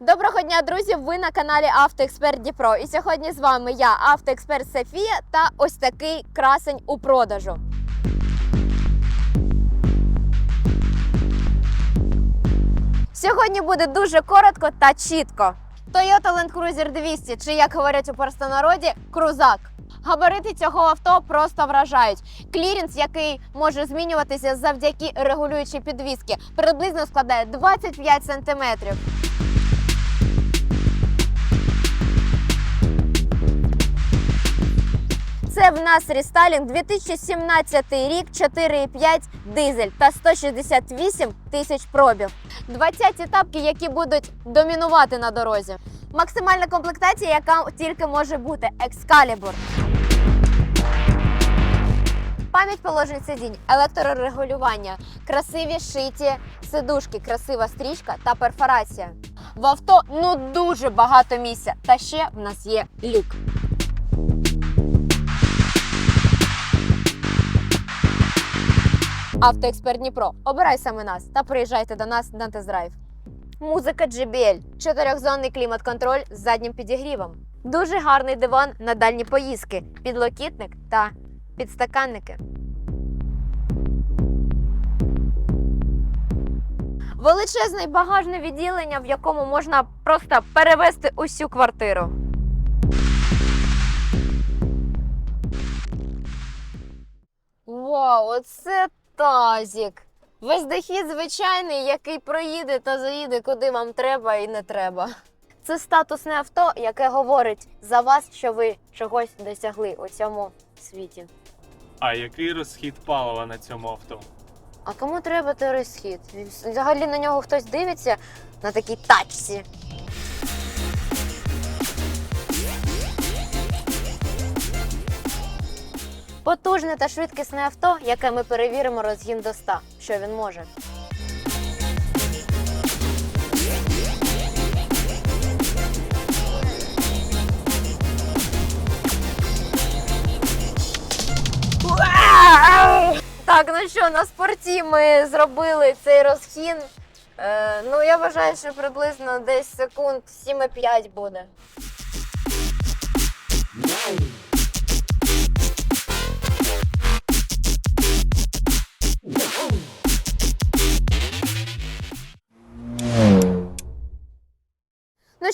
Доброго дня, друзі! Ви на каналі Автоексперт Дніпро. І сьогодні з вами я, автоексперт Софія, та ось такий красень у продажу. Сьогодні буде дуже коротко та чітко. Toyota Land Cruiser 200, чи як говорять у простонароді, крузак. Габарити цього авто просто вражають. Клірінс, який може змінюватися завдяки регулюючій підвіски, приблизно складає 25 сантиметрів. Це в нас рестайлінг 2017 рік, 4,5 дизель та 168 тисяч пробіг. 20 етапки, які будуть домінувати на дорозі. Максимальна комплектація, яка тільки може бути Excalibur. Пам'ять положень сидінь, електрорегулювання, красиві шиті сидушки, красива стрічка та перфорація. В авто ну дуже багато місця. Та ще в нас є люк. Автоексперт Дніпро. Обирай саме нас та приїжджайте до нас на тест-драйв. Музика JBL, чотирьохзонний клімат-контроль з заднім підігрівом. Дуже гарний диван на дальні поїздки, підлокітник та підстаканники. Величезне багажне відділення, в якому можна просто перевезти усю квартиру. Вау, оце тазік! Вездехід звичайний, який проїде та заїде куди вам треба і не треба. Це статусне авто, яке говорить за вас, що ви чогось досягли у цьому світі. А який розхід палива на цьому авто? А кому треба той розхід? Взагалі на нього хтось дивиться на такій тачці. Потужне та швидкісне авто, яке ми перевіримо розгін до 100, що він може. Так, ну що, на спорті ми зробили цей розхін. Е, ну, я вважаю, що приблизно десь секунд 7,5 буде.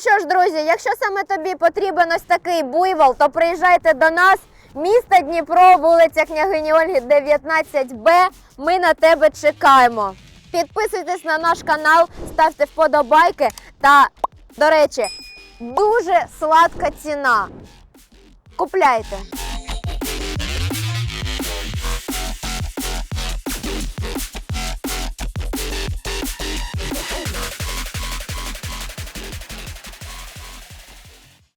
Що ж, друзі, якщо саме тобі потрібен ось такий буйвол, то приїжджайте до нас. Місто Дніпро, вулиця Княгині Ольги, 19Б. Ми на тебе чекаємо. Підписуйтесь на наш канал, ставте вподобайки та, до речі, дуже сладка ціна. Купляйте.